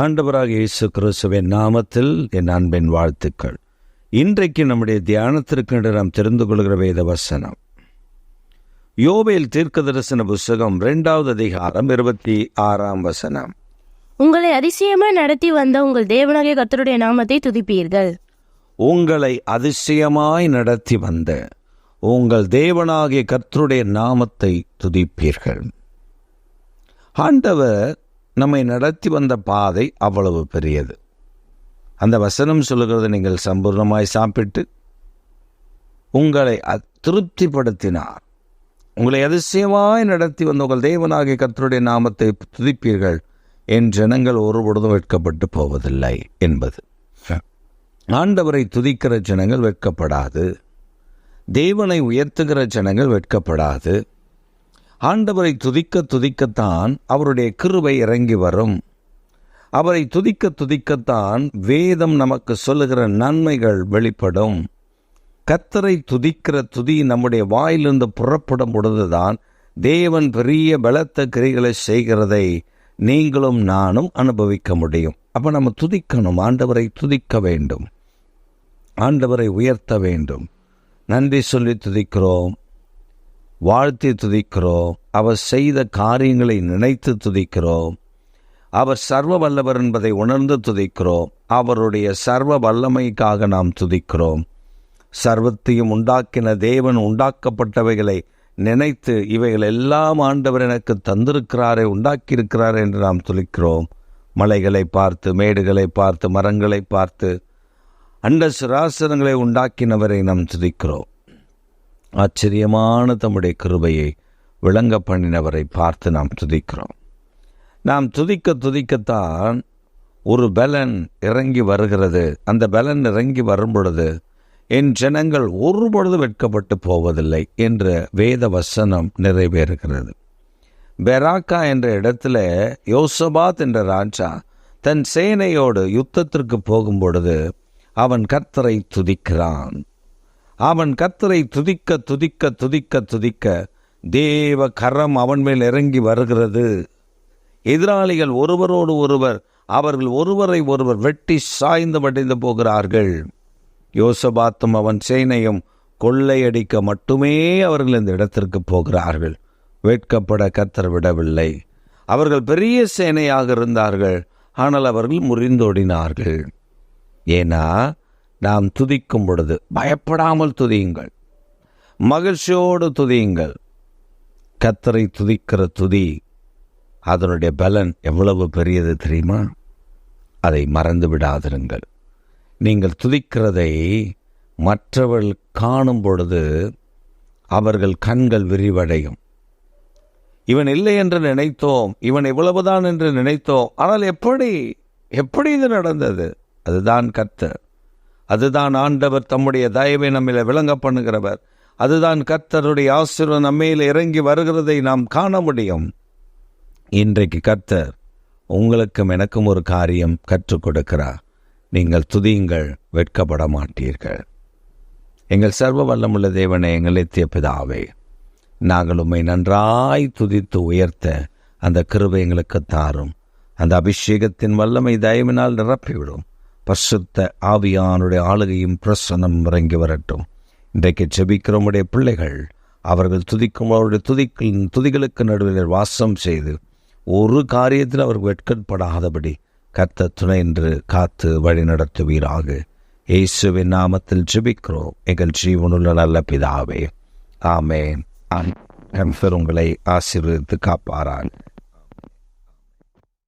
ஆண்டவராக இயேசு கிறிஸ்துவின் நாமத்தில் என் அன்பின் வாழ்த்துக்கள். இன்றைக்கு நம்முடைய தியானத்திற்கு என்று நாம் தெரிந்து கொள்கிற வேத வசனம். யோவேல் தீர்க்க தரிசன புஸ்தகம் இரண்டாவது அதிகாரம் இருபத்தி ஆறாம் வசனம். உங்களை அதிசயமாய் நடத்தி வந்த உங்கள் தேவனாகிய கர்த்தருடைய நாமத்தை துதிப்பீர்கள். உங்களை அதிசயமாய் நடத்தி வந்த உங்கள் தேவனாகிய கர்த்தருடைய நாமத்தை துதிப்பீர்கள். ஆண்டவர் நம்மை நடத்தி வந்த பாதை அவ்வளவு பெரியது. அந்த வசனம் சொல்லுகிறது நீங்கள் சம்பூர்ணமாய் சாப்பிட்டு உங்களை திருப்திப்படுத்தினார். உங்களை அதிசயமாய் நடத்தி வந்த உங்கள் தேவனாகிய கத்தருடைய நாமத்தை துதிப்பீர்கள் என் ஜனங்கள் ஒருபொழுதும் வெட்கப்பட்டு போவதில்லை என்பது. ஆண்டவரை துதிக்கிற ஜனங்கள் வெட்கப்படாது. தேவனை உயர்த்துகிற ஜனங்கள் வெட்கப்படாது. ஆண்டவரை துதிக்க துதிக்கத்தான் அவருடைய கிருபை இறங்கி வரும். அவரை துதிக்க துதிக்கத்தான் வேதம் நமக்கு சொல்லுகிற நன்மைகள் வெளிப்படும். கத்தரை துதிக்கிற துதி நம்முடைய வாயிலிருந்து புறப்படும் பொழுதுதான் தேவன் பெரிய பலத்த கிரிகளை செய்கிறதை நீங்களும் நானும் அனுபவிக்க முடியும். அப்போ நம்ம துதிக்கணும் ஆண்டவரை துதிக்க வேண்டும். ஆண்டவரை உயர்த்த வேண்டும். நன்றி சொல்லி துதிக்கிறோம். வாழ்த்தி துதிக்கிறோம். அவர் செய்த காரியங்களை நினைத்து துதிக்கிறோம். அவர் சர்வ வல்லவர் என்பதை உணர்ந்து துதிக்கிறோம். அவருடைய சர்வ வல்லமைக்காக நாம் துதிக்கிறோம். சர்வத்தையும் உண்டாக்கின தேவன் உண்டாக்கப்பட்டவைகளை நினைத்து இவைகள் எல்லாம் ஆண்டவர் எனக்கு தந்திருக்கிறாரே உண்டாக்கியிருக்கிறார் என்று நாம் துதிக்கிறோம். மலைகளை பார்த்து மேடுகளை பார்த்து மரங்களை பார்த்து அண்ட சிராசனங்களை உண்டாக்கினவரை நாம் துதிக்கிறோம். ஆச்சரியமான தம்முடைய கிருபையை விளங்க பண்ணினவரை பார்த்து நாம் துதிக்கிறோம். நாம் துதிக்க துதிக்கத்தான் ஒரு பலன் இறங்கி வருகிறது. அந்த பலன் இறங்கி வரும் பொழுது என் ஜனங்கள் ஒருபொழுது வெட்கப்பட்டு போவதில்லை என்ற வேத வசனம் நிறைவேறுகிறது. பெராக்கா என்ற இடத்துல யோசபாத் என்ற ராஜா தன் சேனையோடு யுத்தத்திற்கு போகும் பொழுது அவன் கர்த்தரை துதிக்கிறான். அவன் கத்தரை துதிக்க துதிக்க துதிக்க துதிக்க தேவ கரம் அவன் மேல் இறங்கி வருகிறது. எதிராளிகள் ஒருவரோடு ஒருவர் அவர்கள் ஒருவரை ஒருவர் வெட்டி சாய்ந்து மடிந்து போகிறார்கள். யோசபாத்தும் அவன் சேனையும் கொள்ளையடிக்க மட்டுமே அவர்கள் இந்த இடத்திற்கு போகிறார்கள். வேட்கப்பட கத்தர் விடவில்லை. அவர்கள் பெரிய சேனையாக இருந்தார்கள். ஆனால் அவர்கள் முறிந்தோடினார்கள். ஏன்னா நாம் துதிக்கும் பொழுது பயப்படாமல் துதியுங்கள். மகிழ்ச்சியோடு துதியுங்கள். கத்தரை துதிக்கிற துதி அதனுடைய பலன் எவ்வளவு பெரியது தெரியுமா? அதை மறந்து விடாதிருங்கள். நீங்கள் துதிக்கிறதை மற்றவர்கள் காணும் பொழுது அவர்கள் கண்கள் விரிவடையும். இவன் இல்லை என்று நினைத்தோம் இவன் இவ்வளவுதான் என்று நினைத்தோம் ஆனால் எப்படி? எப்படி இது நடந்தது? அதுதான் கத்தர் அதுதான் ஆண்டவர் தம்முடைய தயவை நம்மில விளங்க பண்ணுகிறவர். அதுதான் கர்த்தருடைய ஆசிரியர் நம்மையில் இறங்கி வருகிறதை நாம் காண முடியும். இன்றைக்கு கர்த்தர் உங்களுக்கும் எனக்கும் ஒரு காரியம் கற்றுக் கொடுக்கிறார். நீங்கள் துதியுங்கள் வெட்கப்பட மாட்டீர்கள். எங்கள் சர்வ வல்லமுள்ள தேவனை எங்கள் எத்திய பிதாவே நாங்கள் உம்மை நன்றாய் துதித்து உயர்த்த அந்த கிருபை எங்களுக்கு தாரும். அந்த அபிஷேகத்தின் வல்லமை தயவினால் நிரப்பிவிடும். பரிசுத்த ஆவியானுடைய ஆளுகையும் பிரசனம் இறங்கி வரட்டும். இன்றைக்கு ஜெபிக்கிறவருடைய பிள்ளைகள். அவர்கள் துதிக்கும் அவருடைய துதிக்கு துதிகளுக்கு நடுவில் வாசம் செய்து ஒரு காரியத்தில் அவர் வெட்கப்படாதபடி கத்த துணை என்று காத்து வழி நடத்துவீராக. இயேசுவின் நாமத்தில் ஜெபிக்கிறோம். எங்கள் ஜீவனுள்ள நல்ல பிதாவே. ஆமேன். ஆம். உங்களை ஆசீர்வதித்து காப்பாரான்